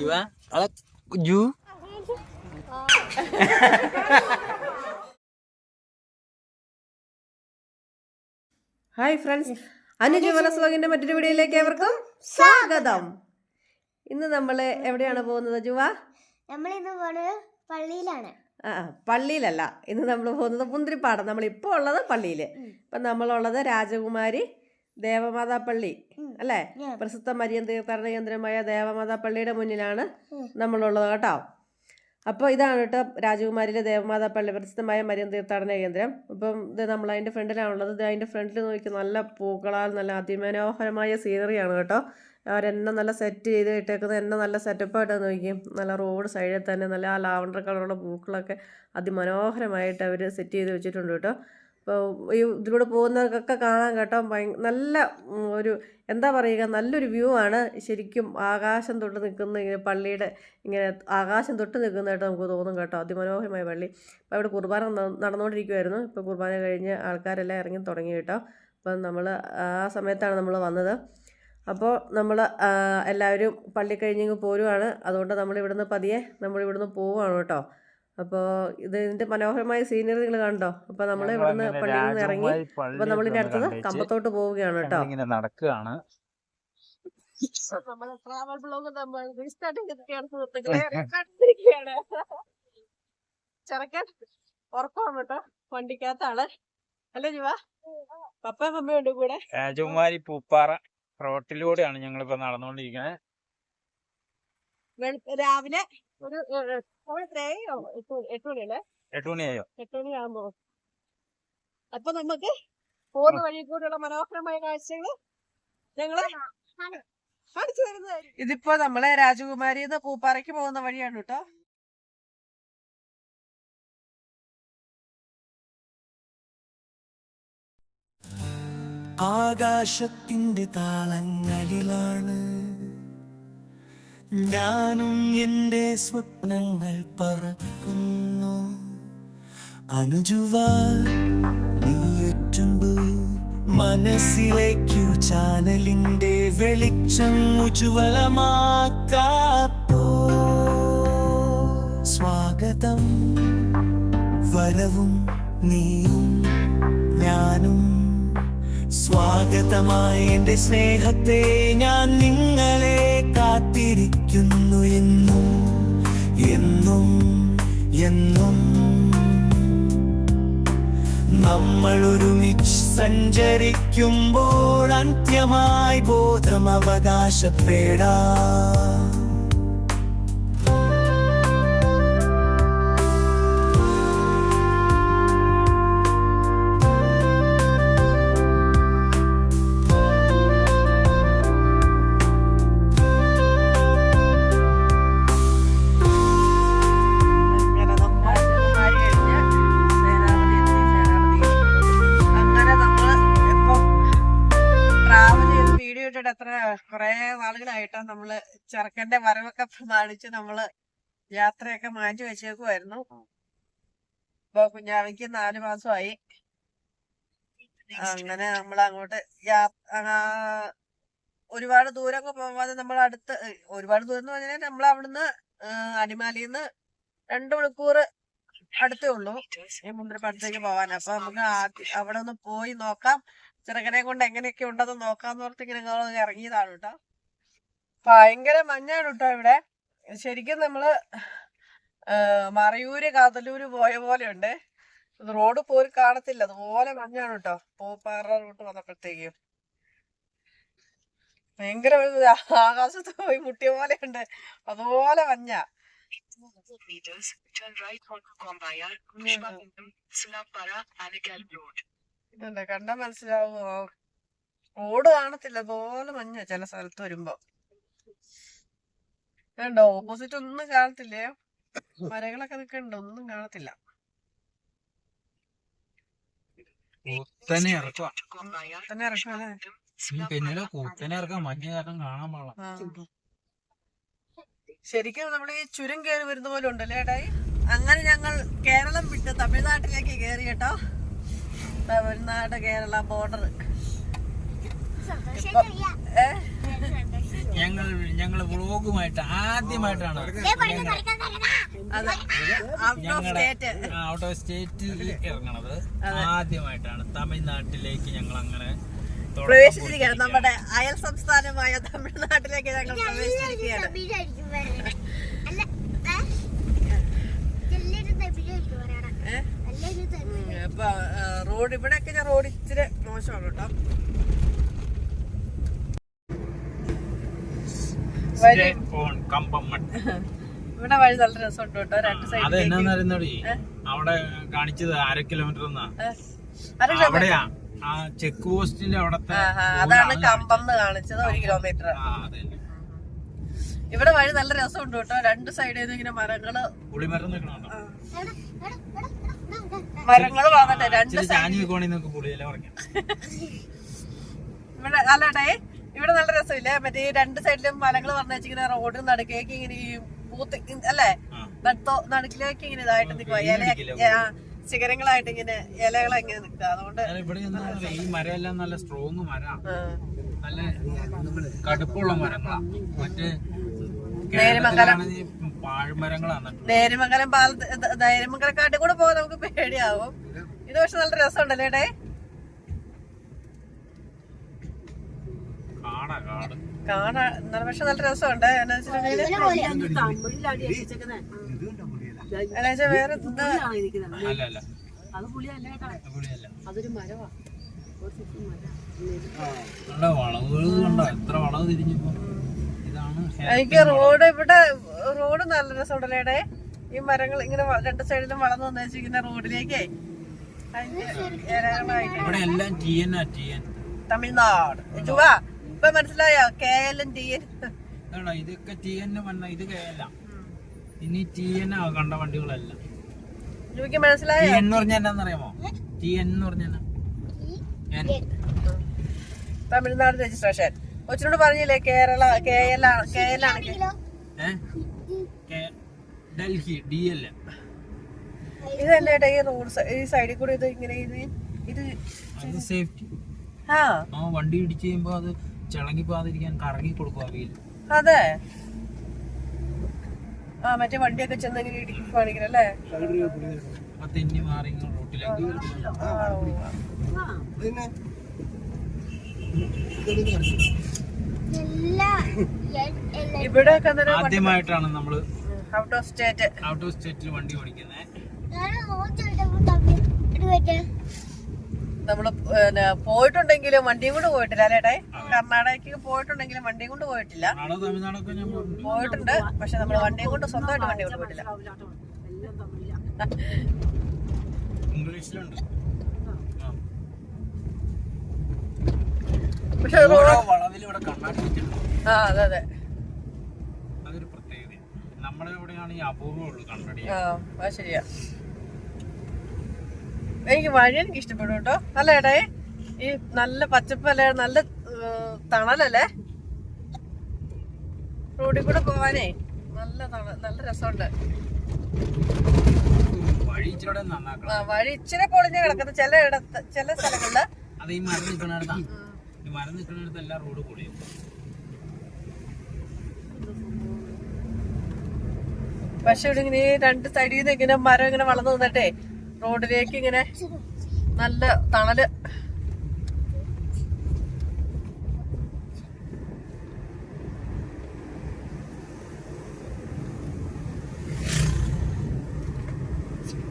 Dua, alat ju. Hi friends Anuju മനസ്ലോകിന്റെ മറ്റൊരു വീഡിയോയിലേക്ക് ഏവർക്കും സ്വാഗതം. ഇന്ന് നമ്മൾ എവിടെയാണ് പോകുന്നത് ജുവ? നമ്മളിന്ന് പോണത് പള്ളിയിലാണ്. ആ ആ, പള്ളിയിലല്ല. ഇന്ന് നമ്മൾ പോകുന്നത് മുന്തിരിപ്പാടം. നമ്മൾ ഇപ്പോൾ ഉള്ളത് പള്ളിയിൽ ഇപ്പം നമ്മളുള്ളത് രാജകുമാരി ദേവമാതാ പള്ളി. അല്ലേ. പ്രസിദ്ധ മരിയൻ തീർത്ഥാടന കേന്ദ്രമായ ദേവമാതാ പള്ളിയുടെ മുന്നിലാണ്. നമ്മളുള്ളത് കേട്ടോ അപ്പോൾ ഇതാണ് കേട്ടോ രാജകുമാരിയിലെ ദേവമാതാ പള്ളി പ്രസിദ്ധമായ മരിയൻ തീർത്ഥാടന കേന്ദ്രം അപ്പം ഇത് നമ്മൾ അതിന്റെ ഫ്രണ്ടിലാണുള്ളത് ഇത് അതിന്റെ ഫ്രണ്ടിൽ നോക്കി നല്ല പൂക്കളാൽ നല്ല അതിമനോഹരമായ സീനറിയാണ് കേട്ടോ അവരെന്നെ നല്ല സെറ്റ് ചെയ്ത് ഇട്ടേക്കുന്നത് എന്നെ നല്ല സെറ്റപ്പായിട്ട് നോക്കിയും നല്ല റോഡ് സൈഡിൽ തന്നെ നല്ല ആ ലാവണ്ടർ കളറുള്ള പൂക്കളൊക്കെ അതിമനോഹരമായിട്ട് അവർ സെറ്റ് ചെയ്ത് വെച്ചിട്ടുണ്ട് കേട്ടോ അപ്പോൾ ഈ ഇതിലൂടെ പോകുന്നവർക്കൊക്കെ കാണാൻ കേട്ടോ. നല്ല ഒരു എന്താ പറയുക നല്ലൊരു വ്യൂ ആണ് ശരിക്കും ആകാശം തൊട്ട് നിൽക്കുന്ന ഇങ്ങനെ പള്ളിയുടെ ഇങ്ങനെ ആകാശം തൊട്ട് നിൽക്കുന്നതായിട്ട് നമുക്ക് തോന്നും കേട്ടോ. അതിമനോഹരമായ പള്ളി. അപ്പോൾ അവിടെ കുർബാന നടന്നുകൊണ്ടിരിക്കുമായിരുന്നു ഇപ്പോൾ കുർബാന കഴിഞ്ഞ് ആൾക്കാരെല്ലാം ഇറങ്ങി തുടങ്ങി കേട്ടോ. അപ്പം നമ്മൾ ആ സമയത്താണ് നമ്മൾ വന്നത്. അപ്പോൾ നമ്മൾ എല്ലാവരും പള്ളി കഴിഞ്ഞ് പോരുവാണ്. അതുകൊണ്ട് നമ്മൾ ഇവിടുന്ന് പതിയെ നമ്മൾ ഇവിടുന്ന് പോവുകയാണ് കേട്ടോ. അപ്പോൾ ഇത് ഇതിന്റെ മനോഹരമായ സീനറി നിങ്ങൾ കണ്ടോ? അപ്പോൾ നമ്മൾ ഇവിടുന്ന് പള്ളിയിൽ നിന്ന് ഇറങ്ങി അപ്പോൾ നമ്മളിന്റെ അടുത്തത് കമ്പത്തോട്ട് പോവുകയാണ് കേട്ടോ. ഇങ്ങനെ നടക്കുകയാണ്. നമ്മളെ ട്രാവൽ ബ്ലോഗ് നമ്മൾ റീസ്റ്റാർട്ടിംഗ് ചെയ്തിരിക്കുകയാണ് ചെറുക്കൻ ഉറക്കമാണ് കേട്ടോ. വണ്ടിക്കകത്താണ് അല്ലേ ജുവ? പപ്പയും മമ്മയും കൂടെ. രാജകുമാരി പൂപ്പാറ റോട്ടിലൂടെയാണ് ഞങ്ങളിപ്പോ നടന്നുകൊണ്ടിരിക്കുന്നത് രാവിലെ ഒരു ഏഹ്, എട്ടുമണിയാകുമ്പോ എത്രയായി? ഓ, എട്ട് മണി- എട്ട് മണിയല്ലേ? എട്ട് മണിയായോ? എട്ട് മണിയാകുമ്പോ അപ്പൊ നമുക്ക് പോകുന്ന വഴി കൂടെയുള്ള മനോഹരമായ കാഴ്ചകൾ ഞങ്ങൾ കാണിച്ചു തരുന്നതായിരിക്കും. ഇതിപ്പോ നമ്മളെ രാജകുമാരിന്ന് പൂപ്പാറയ്ക്ക് പോകുന്ന വഴിയാണ് കേട്ടോ. ആകാശത്തിന്റെ താളങ്ങളിലാണ് ഞാനും എന്റെ സ്വപ്നങ്ങൾ പറക്കുന്നു. അനുജുവ നീയെറ്റുമ്പോൾ മനസ്സിലേക്കു ചാനലിന്റെ വെളിച്ചം ഉജ്വലമാക്കാത്തോ സ്വാഗതം വരവും നീയും ഞാനും. സ്വാഗതമായ എന്റെ സ്നേഹത്തെ ഞാൻ നിങ്ങളെ കാത്തിരിക്കുന്നു എന്നും എന്നും എന്നും. നമ്മൾ ഒരുമിച്ച് സഞ്ചരിക്കുമ്പോൾ അന്ത്യമായി ബോധം അവകാശപ്പെടാം എത്ര കുറെ നാളുകളായിട്ട് നമ്മൾ ചെറുക്കന്റെ വരവൊക്കെ പ്രമാണിച്ച് നമ്മൾ യാത്രയൊക്കെ മാറ്റി വെച്ചേക്കുമായിരുന്നു ഇപ്പൊ കുഞ്ഞാവയ്ക്ക് നാല് മാസമായി. അങ്ങനെ നമ്മൾ അങ്ങോട്ട് യാ- ഒരുപാട് ദൂരമൊക്കെ പോവാതെ നമ്മൾ അടുത്ത് ഒരുപാട് ദൂരം എന്ന് പറഞ്ഞാൽ നമ്മൾ അവിടുന്ന് അടിമാലിയിൽ നിന്ന് രണ്ടു മണിക്കൂർ അടുത്തേ ഉള്ളൂ. ഈ മുന്തിരിപ്പാടത്തേക്ക് പോവാൻ. അപ്പൊ നമുക്ക് ആദ്യം അവിടെ ഒന്ന് പോയി നോക്കാം. ചെറുക്കനെ കൊണ്ട് എങ്ങനെയൊക്കെ ഉണ്ടെന്ന് നോക്കാന്ന് ഓർത്ത് ഇങ്ങനെ ഇറങ്ങിയതാണ് കേട്ടോ. ഭയങ്കര മഞ്ഞാണ് കേട്ടോ ഇവിടെ. ശരിക്കും നമ്മൾ മറയൂര് കാതലൂര് പോയ പോലെ ഉണ്ട് റോഡ് പോലും കാണത്തില്ല. അതുപോലെ മഞ്ഞാണ് കേട്ടോ. പൂപ്പാറ റൂട്ട് വന്നപ്പോഴത്തേക്കും. ഭയങ്കര ആകാശത്ത് പോയി മുട്ടിയ പോലെ ഉണ്ട് അതുപോലെ മഞ്ഞ. Meters, turn right Road. ഇതുണ്ട്. കണ്ടാൽ മനസ്സിലാവുമോ ഓട് കാണത്തില്ല. പോലെ മഞ്ഞ ചില സ്ഥലത്ത് വരുമ്പോ. കണ്ടോ ഓപ്പോസിറ്റ് ഒന്നും കാണത്തില്ലേ? മരങ്ങളൊക്കെ നിൽക്കണ്ട? ഒന്നും കാണത്തില്ല. പിന്നിലെ കൂത്തനെ മഞ്ഞ കാരണം കാണാൻ പാടില്ല ശരിക്കും നമ്മൾ ഈ ചുരം കയറി വരുന്ന പോലെ ഉണ്ടല്ലേ ഏട്ടായി? അങ്ങനെ ഞങ്ങൾ കേരളം വിട്ട് തമിഴ്നാട്ടിലേക്ക് കയറി കേട്ടോ. തമിഴ്നാട് കേരള ബോർഡർ ഞങ്ങൾ ഞങ്ങൾ വ്ളോഗുമായിട്ട് ആദ്യമായിട്ടാണ് out of state out of സ്റ്റേറ്റിൽ ഇറങ്ങണത്. ആദ്യമായിട്ടാണ് തമിഴ്നാട്ടിലേക്ക് ഞങ്ങൾ അങ്ങനെ പ്രവേശിച്ചിരിക്കുകയാണ്. നമ്മുടെ അയൽ സംസ്ഥാനമായ തമിഴ്നാട്ടിലേക്ക് ഞങ്ങൾ പ്രവേശിച്ചിരിക്കുകയാണ് തമിഴായിരിക്കും പറയണേ. അല്ല, ഏ? നല്ലൊരു തമിഴായിരിക്കും പറയണേ. ഏഹ് നല്ലൊരു തമിഴ്. അപ്പൊ റോഡ് ഇവിടെയൊക്കെ ഞാൻ റോഡ് ഇച്ചിരി മോശമാണ് കേട്ടോ. ഇവിടെ വഴി നല്ല രസമുണ്ട് കേട്ടോ രണ്ട് സൈഡ് സൈഡിലേക്ക്. എന്നാന്നറിയുന്നോടി അവിടെ കാണിച്ചത് അര കിലോമീറ്റർ അവിടെയാ ആ ചെക്ക് പോസ്റ്റിന്റെ അവിടത്തെ അതാണ് കമ്പം കാണിച്ചത്. ഒരു കിലോമീറ്റർ. ഇവിടെ വഴി നല്ല രസമുണ്ട് കേട്ടോ രണ്ട് സൈഡിൽ നിന്ന് ഇങ്ങനെ മരങ്ങൾ പുളിമരം നിൽക്കണോ മരങ്ങൾ വന്നിട്ട് രണ്ട് ഇവിടെ അല്ലടേ ഇവിടെ നല്ല രസമില്ലേ? മറ്റേ രണ്ട് സൈഡിലും മരങ്ങൾ പറഞ്ഞു വെച്ചിങ്ങനെ റോഡ് നടുക്കേക്ക് ഇങ്ങനെ ഈ പൂത്ത് അല്ലേ. നടുത്തോ- നടുക്കിലേക്ക് ഇങ്ങനെ ഇതായിട്ട് നിൽക്കുക ഇല ശിഖരങ്ങളായിട്ട് ഇങ്ങനെ ഇലകൾ ഇങ്ങനെ നിൽക്കുക അതുകൊണ്ട് ഈ മരം എല്ലാം നല്ല സ്ട്രോങ് മരം. ആ, നല്ല കടുപ്പുള്ള മരങ്ങളാ. മറ്റേ നേര്യമംഗലം. കേരളത്തിലാണെങ്കിൽ പാല നേര്യമംഗലം പാലത്ത് കൂടെ പോകാൻ നമുക്ക് പേടിയാവും. ഇത് പക്ഷെ നല്ല രസമുണ്ടല്ലേ ഏടേ കാടാ കാട് നല്ല പക്ഷെ നല്ല രസമുണ്ട്. വേറെ അതൊരു അല്ല അല്ല. അത് പുളിയല്ല കണ്ടോ വളവുകൾ കണ്ടോ. എത്ര വളവ് ഇതാണ് എനിക്ക് റോഡ് ഇവിടെ റോഡ് നല്ല രസമുണ്ടല്ലേടെ ഈ മരങ്ങൾ ഇങ്ങനെ രണ്ട് സൈഡിലും വളർന്നു വന്നിരിക്കുന്ന റോഡിലേക്കേ തമിഴ്നാട്. ചുവാ ഇപ്പൊ മനസ്സിലായോ? കെ എൽ ടി എൻ ഇതൊക്കെ ടി എൻ വന്ന ഇത് ഇനി ടി എൻ ആ കണ്ട വണ്ടികളല്ല. മനസ്സിലായോ? എന്ന് ടി എൻ എന്ന് തമിഴ്നാട് രജിസ്ട്രേഷൻ. കൊച്ചിനോട് പറഞ്ഞില്ലേ Kerala K L K L ആണ് ഡൽഹി ഡി എൽ ഇതല്ലേ ഈ റോഡ് ഈ സൈഡിൽ കൂടെ ഇത് ഇങ്ങനെ ഇത് ഇത് സേഫ്റ്റി. ആ. വണ്ടി ഇടിച്ചു കഴിയുമ്പോ അത് ചിളങ്ങി പോകാതിരിക്കാൻ കറങ്ങി കൊടുക്കും അവയിൽ അതെ. ആ മറ്റേ വണ്ടിയൊക്കെ ചെന്ന് ഇങ്ങനെ ഇടിക്കുവാണെങ്കിൽ അല്ലേ? അപ്പൊ തെന്നി മാറി റോട്ടിലേക്ക് അന്നേരം ആദ്യമായിട്ടാണ് നമ്മൾ out of state out of സ്റ്റേറ്റിൽ വണ്ടി ഓടിക്കുന്നത് നമ്മൾ പോയിട്ടുണ്ടെങ്കിലും വണ്ടിയും കൊണ്ട് പോയിട്ടില്ല അല്ലേട്ടെ കർണാടകയ്ക്ക് പോയിട്ടുണ്ടെങ്കിലും വണ്ടിയും കൊണ്ട് പോയിട്ടില്ല. പോയിട്ടുണ്ട്. പക്ഷെ നമ്മൾ വണ്ടിയും കൊണ്ട് സ്വന്തമായിട്ട് വണ്ടി കൊണ്ട് പോയിട്ടില്ല. ഇംഗ്ലീഷിലുണ്ട് ആ. പക്ഷെ ഇവിടെ കണ്ണാടി ആ അതെ അതെ. അതൊരു പ്രത്യേകത നമ്മുടെ ഇവിടെയാണ് ഈ അപൂർവമുള്ളൂ കണ്ണാടി. ആ അത് ശരിയാ. എനിക്ക് വഴി എനിക്ക് ഇഷ്ടപ്പെടും കേട്ടോ. നല്ല ഏട്ടേ ഈ നല്ല പച്ചപ്പല്ലേ നല്ല തണലല്ലേ? റോഡിൽ കൂടെ പോവാനേ. നല്ല നല്ല രസമുണ്ട്. വഴി ഇച്ചിരി പൊളിഞ്ഞ കിടക്കുന്ന. ചില ഇടത്ത് ചില സ്ഥലങ്ങളിൽ. മരം നിൽക്കുന്നിടത്താ എല്ലാ റോഡ് കൂടിയും പക്ഷെ ഇവിടെ ഇങ്ങനെ രണ്ട് സൈഡിൽ നിന്ന് ഇങ്ങനെ മരം ഇങ്ങനെ വളർന്നു നിന്നിട്ടേ റോഡിലേക്ക് ഇങ്ങനെ നല്ല തണൽ ഇത് കൊണ്ടോ ഒരു മരം ഇത് തന്നെ ഏട്ടേ ആലാണോ ആൽമരം ആല പൊട്ടതോ വരുമ്പോ നല്ല രസമുണ്ടല്ലേ ഇത് ചെത്തു ഏയ്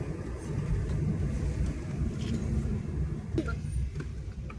ആല ആൽ ആ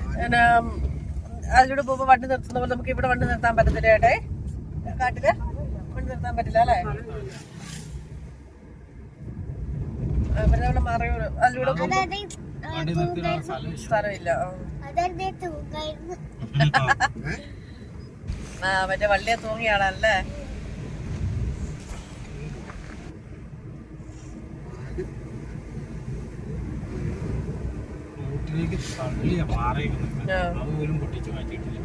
പിന്നെ, അതിലൂടെ പോകുമ്പോ വണ്ടി നിർത്തുന്ന പോലെ നമുക്ക് ഇവിടെ വണ്ടി നിർത്താൻ പറ്റത്തില്ല ഏട്ടേ. കാട്ടിൽ വണ്ടി നിർത്താൻ പറ്റില്ല അല്ലേ? പിന്നെ നമ്മൾ മറയൂർ അതിലൂടെ. സ്ഥലമില്ല. ആ. മറ്റേ വള്ളിയെ തൂങ്ങിയാണല്ലേ റൂട്ടിലേക്ക് തള്ളിയ പാറയൊക്കെ അത് പോലും പൊട്ടിച്ച് മാറ്റിയിട്ടില്ല.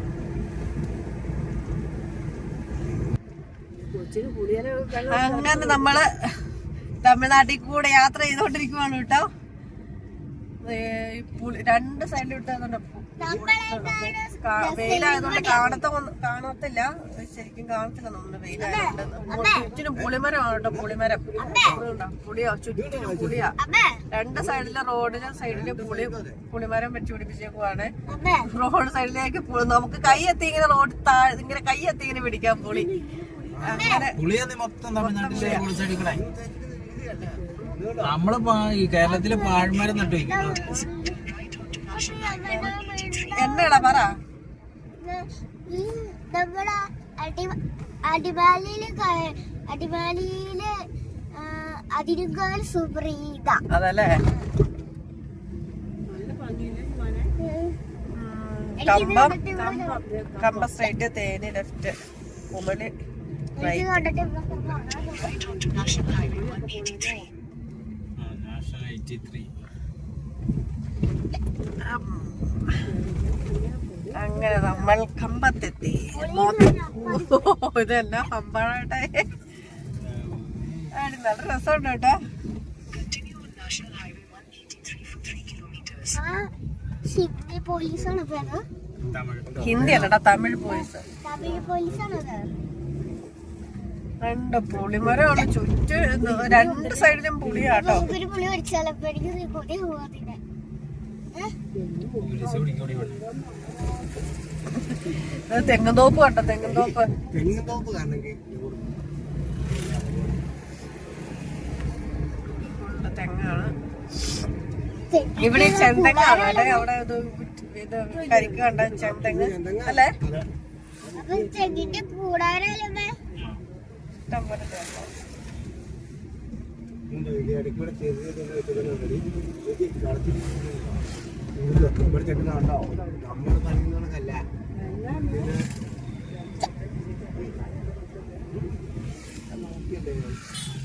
അങ്ങനെ നമ്മൾ തമിഴ്നാട്ടിൽ കൂടെ യാത്ര ചെയ്തോണ്ടിരിക്കുവാണ് കേട്ടോ. ഈ പുളി- രണ്ട് സൈഡിൽ വിട്ടുന്നുണ്ട് വെയിലായതുകൊണ്ട് കാണത്ത കാണത്തില്ല. ശരിക്കും കാണത്തില്ല നമ്മൾ വെയിലായതുകൊണ്ട്. ചുറ്റിനും പുളിമരമാണ് കേട്ടോ പുളിമരം? പുളിയോ? ചുറ്റിനും പുളിയാ. അമ്മേ. രണ്ട് സൈഡിലെ റോഡിലെ സൈഡിൽ പുളി പുളിമരം വെച്ച് പിടിപ്പിച്ചേക്കുവാണ്. അമ്മേ. റോഡ് സൈഡിലേക്ക് നമുക്ക് കൈ എത്തി ഇങ്ങനെ റോഡ് താഴെ ഇങ്ങനെ കൈ എത്തി ഇങ്ങനെ പിടിക്കാം പുളി. അങ്ങനെ പുളിയന്ന് മൊത്തം തമിഴ്നാട്ടിലെ റോഡ് സൈഡിൽ നമ്മൾ ഈ കേരളത്തിലെ പാഴ്മരം നട്ടു വയ്ക്കുന്നത് എന്നാടാ പറ. നമ്മളെ അടിമാലിയിൽ അടിമാലിയിൽ അതല്ലേ? കമ്പം കമ്പം സ്ട്രൈറ്റ് തേനി ലെഫ്റ്റ് കുമളി എനിക്ക് റൈറ്റ് കണ്ടിട്ട് ഇവർക്ക് പോകാൻ Right. onto National Highway 183. National eighty three അങ്ങനെ നമ്മൾ കമ്പത്തെത്തി. ഇതെല്ലാം കമ്പാണട്ടെ നല്ല രസമുണ്ട് കേട്ടോ. Continue on National Highway 183 for 3 kilometers. ആ സിഡ്നി പോലീസാണ് ഇപ്പൊ അത് തമിഴ് ഹിന്ദി അല്ലടാ തമിഴ് പോലീസ്. രണ്ട് പുളിമരമാണ് ചുറ്റും രണ്ട് സൈഡിലും പുളിയാട്ടോ. പുളി ഇത് തെങ്ങുംതോപ്പ് കണ്ടോ? തെങ്ങുംതോപ്പ് ഫുള്ള് തെങ്ങാണ്. ഇവിടെ ചെന്തെങ്ങാണ്? അല്ലേ അവിടെ ഇത് കരിക്ക് കണ്ട ചെന്തെങ്ങ്. അല്ലേ? തെങ്ങിന്റെ കൂടാരല്ലേ ഇഷ്ടം പോലെ തേങ്ങ.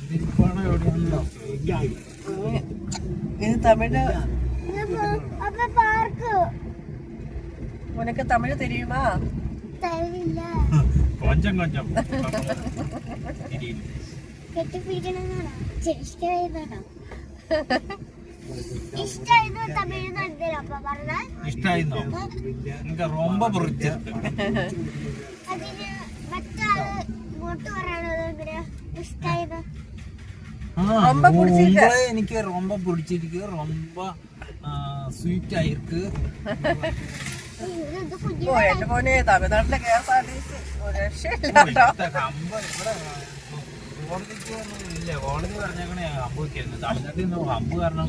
ഇതിരിപ്പാണോ എവിടെയാണല്ലോ ഇത് തമിഴ് ഉനക്ക് തമിഴ് തെരിയുമാ കൊഞ്ചം കൊഞ്ചം. കെട്ടിപ്പിടിക്കണമെന്നാണോ ഇഷ്ടമായതാണോ എനിക്ക് റൊമ്പ പൊറിച്ച. എനിക്ക് റൊമ്പ സ്വീറ്റ് ആയിരിക്കും തമിഴ്നാട്ടിലെ ഇല്ല. കോടതി പറഞ്ഞേക്കണേ അമ്പ് വെക്കായിരുന്നു തമിഴ്നാട്ടിൽ നിന്ന് അമ്പ് കാരണം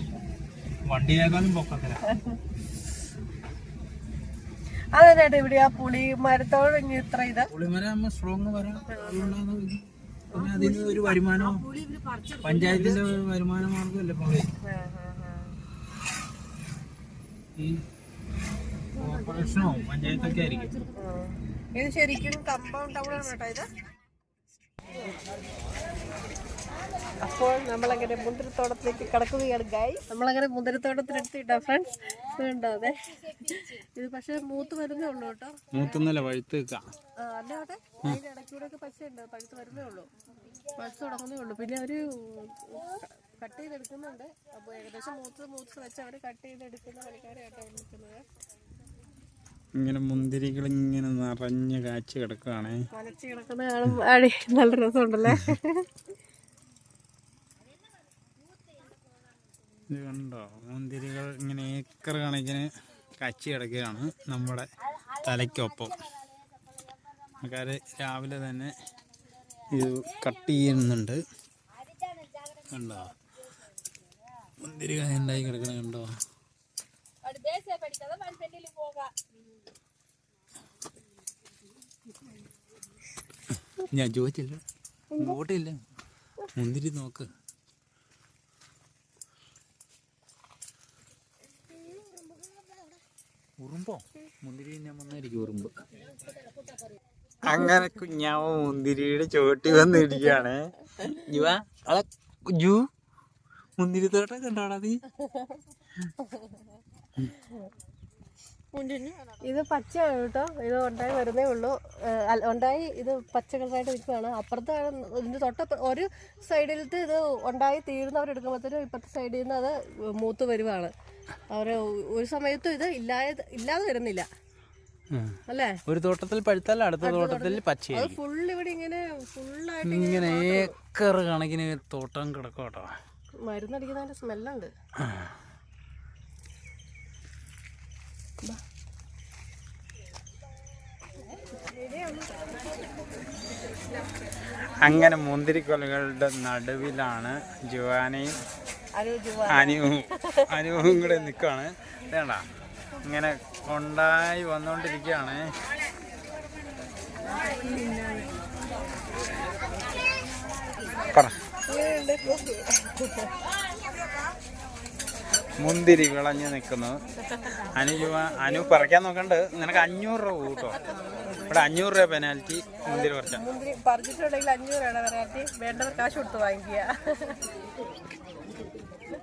വണ്ടിയേക്കാളും പൊക്കത്തില്ല അതെന്നായിട്ട് ഇവിടെ ആ പുളി മരത്തോട് ഇത്ര ഇത്? പുളിമര സ്ട്രോങ് വരാം. അതുകൊണ്ടാണ് ഇത്. പിന്നെ ഒരു വരുമാനം പഞ്ചായത്തിന്റെ വരുമാന മാർഗമല്ലേ പുള്ളി ഈ കോർപ്പറേഷനോ പഞ്ചായത്തൊക്കെ ആയിരിക്കും. ഇത് ശരിക്കും കമ്പൗണ്ട് ടൗൺ ആണ് കേട്ടോ ഇത്. അപ്പോൾ നമ്മളങ്ങനെ മുന്തിരിത്തോട്ടത്തിലേക്ക് കിടക്കുകയാണ് ഗായ് നമ്മളങ്ങനെ മുന്തിരിത്തോട്ടത്തിനടുത്തിട്ടാ ഫ്രണ്ട്സ് വേണ്ടോ അതെ? ഇത് പക്ഷെ മൂത്ത് വരുന്നേ ഉള്ളൂ കേട്ടോ. മൂത്തുന്നല്ല ആ, അല്ല അവിടെ? അതിന്റെ ഇടയ്ക്കൂടെ ഒക്കെ ഉണ്ട് പഴുത്ത് വരുന്നേ ഉള്ളൂ. പഴുത്ത് തുടങ്ങുന്നേ ഉള്ളൂ. പിന്നെ അവർ കട്ട് ചെയ്തെടുക്കുന്നുണ്ട്. അപ്പോൾ ഏകദേശം മൂത്ത് മൂത്ത് വെച്ച് അവർ കട്ട് ചെയ്തെടുക്കുന്ന പണിക്കാരായിട്ടോ നിൽക്കുന്നത്. ഇങ്ങനെ മുന്തിരികൾ ഇങ്ങനെ നിറഞ്ഞ് കാച്ചു കിടക്കുകയാണേ നല്ല രസമുണ്ടല്ലേ? ഇത് കണ്ടോ? മുന്തിരികൾ ഇങ്ങനെ ഏക്കർ കണക്കിന് കച്ചി കിടക്കുകയാണ് നമ്മുടെ തലയ്ക്കൊപ്പം. ആൾക്കാർ രാവിലെ തന്നെ ഇത് കട്ട് ചെയ്യുന്നുണ്ട്. കണ്ടോ? മുന്തിരി ഉണ്ടായി കിടക്കണ കണ്ടോ? ഞാൻ ചോദിച്ചില്ല. ബോട്ടില്ല മുന്തിരി നോക്ക്. ഉറുമ്പോ? മുന്തിരി വന്നായിരിക്കും ഉറുമ്പ്. അങ്ങനെ കുഞ്ഞാവ് മുന്തിരിയുടെ ചോട്ടി വന്നിരിക്കുകയാണ്. ജുവ അള ജു മുന്തിരി തോട്ടം കണ്ടോടാ നീ? ഇത് പച്ചയാണ് കേട്ടോ. ഇത് ഉണ്ടായി വരുന്നേ ഉള്ളൂ. ഉണ്ടായി ഇത് പച്ചകളായിട്ട് നിൽക്കുകയാണ്. അപ്പുറത്ത് ഇതിന്റെ തൊട്ട ഒരു സൈഡിലത്തെ ഇത് ഉണ്ടായി തീരുന്നവരെടുക്കുമ്പോഴത്തേനും ഇപ്പുറത്തെ സൈഡിൽ നിന്ന് അത് മൂത്ത് വരുവാണ്. അവർ ഒരു സമയത്തും ഇത് ഇല്ലാതെ ഇല്ലാതെ വരുന്നില്ല. അല്ലേ? ഒരു തോട്ടത്തിൽ പഴുത്താൽ അടുത്ത തോട്ടത്തിൽ പച്ചയായി ഫുൾ ഇവിടെ ഇങ്ങനെ ഫുള്ളായിട്ട് ഇങ്ങനെ ഏക്കർ കണക്കിന് തോട്ടം കിടക്കും കേട്ടോ. മരുന്നടിക്കുന്നതിന്റെ സ്മെല്ലുണ്ട്. അങ്ങനെ മുന്തിരിക്കൊലകളുടെ നടുവിലാണ് ജുവാനയും അനുവും അനുവും കൂടെ നിൽക്കുകയാണ് വേണ്ട ഇങ്ങനെ കൊണ്ടായി വന്നുകൊണ്ടിരിക്കുകയാണ് പറ. മുന്തിരി വിളഞ്ഞ് നിൽക്കുന്നു അനു അനു പറിക്കാൻ നോക്കണ്ട്. നിനക്ക് അഞ്ഞൂറ് രൂപ കൂട്ടോ. ഇവിടെ അഞ്ഞൂറ് രൂപ പെനാൽറ്റി മുന്തിരി പറിച്ചാൽ പറിച്ചിട്ടുണ്ടെങ്കിൽ അഞ്ഞൂറ് രൂപ വെറൈറ്റി വേണ്ടത് കാശ് കൊടുത്ത് വാങ്ങിക്കുക അത് നമുക്ക് അടുത്ത വീട്ടിൽ വാങ്ങിക്കില്ലേ?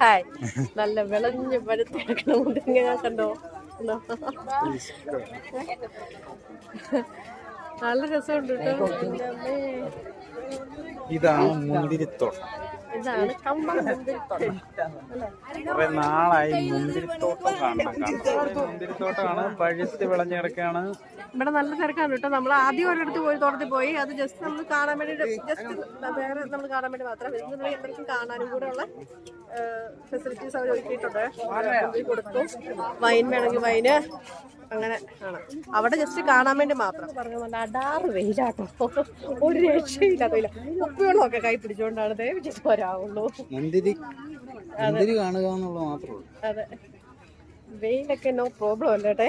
ഹായ് നല്ല വിളഞ്ഞ് പഴുത്തെടുക്കണ മുന്തിരിങ്ങ ഞാൻ കണ്ടോ? നല്ല രസമുണ്ട് കേട്ടോ. ഇതാണ് മുന്തിരിത്തോട്ടം ഇതാണ് കമ്പം മുന്തിരിത്തോട്ടം. കുറെ നാളായി മുന്തിരിത്തോട്ടം കാണണം മുന്തിരിത്തോട്ടമാണ് പഴുത്ത് വിളഞ്ഞു കിടക്കുകയാണ്. ഇവിടെ നല്ല തിരക്കാണ് കേട്ടോ. നമ്മൾ ആദ്യം ഒരിടത്ത് പോയി തോട്ടത്തിൽ പോയി. അത് ജസ്റ്റ് നമ്മൾ കാണാൻ വേണ്ടി ജസ്റ്റ് വേറെ നമ്മൾ കാണാൻ വേണ്ടി മാത്രം. ഇത് നമ്മൾ എല്ലാവർക്കും കാണാനും കൂടെ ഉള്ള ഫെസിലിറ്റീസ് അവർ ഒരുക്കിയിട്ടുണ്ട്. കൊടുത്തു കൊടുക്കും. വൈൻ വേണമെങ്കിൽ വൈന് അങ്ങനെ ആണ്. അവിടെ ജസ്റ്റ് കാണാൻ വേണ്ടി മാത്രം. പറഞ്ഞ പോലെ അടാറ് വെയിലാട്ടോ. ഒരു രക്ഷയില്ലാത്ത വെയില കുപ്പിവെള്ളമൊക്കെ കൈ പിടിച്ചുകൊണ്ടാണ് ദയവിച്ച് വരാവുള്ളൂ മുന്തിരി മുന്തിരി കാണുക എന്നുള്ളത് മാത്രമേ ഉള്ളൂ. അതെ. വെയിലൊക്കെ നോ പ്രോബ്ലം അല്ലേട്ടെ?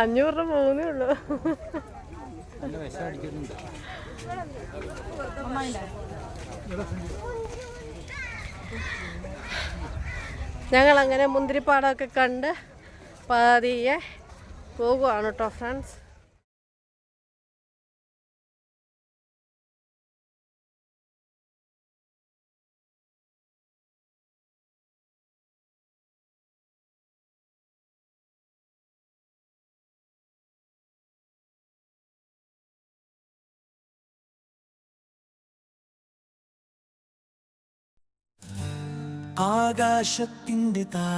അഞ്ഞൂറ് രൂപ മൂന്നേ ഉള്ളൂ. അടിക്കുന്നുണ്ട്. ഞങ്ങൾ അങ്ങനെ മുന്തിരിപ്പാടമൊക്കെ കണ്ട് പതിയെ പോകുവാണ് കേട്ടോ ഫ്രണ്ട്സ്. ആകാശത്തിന്റെ താ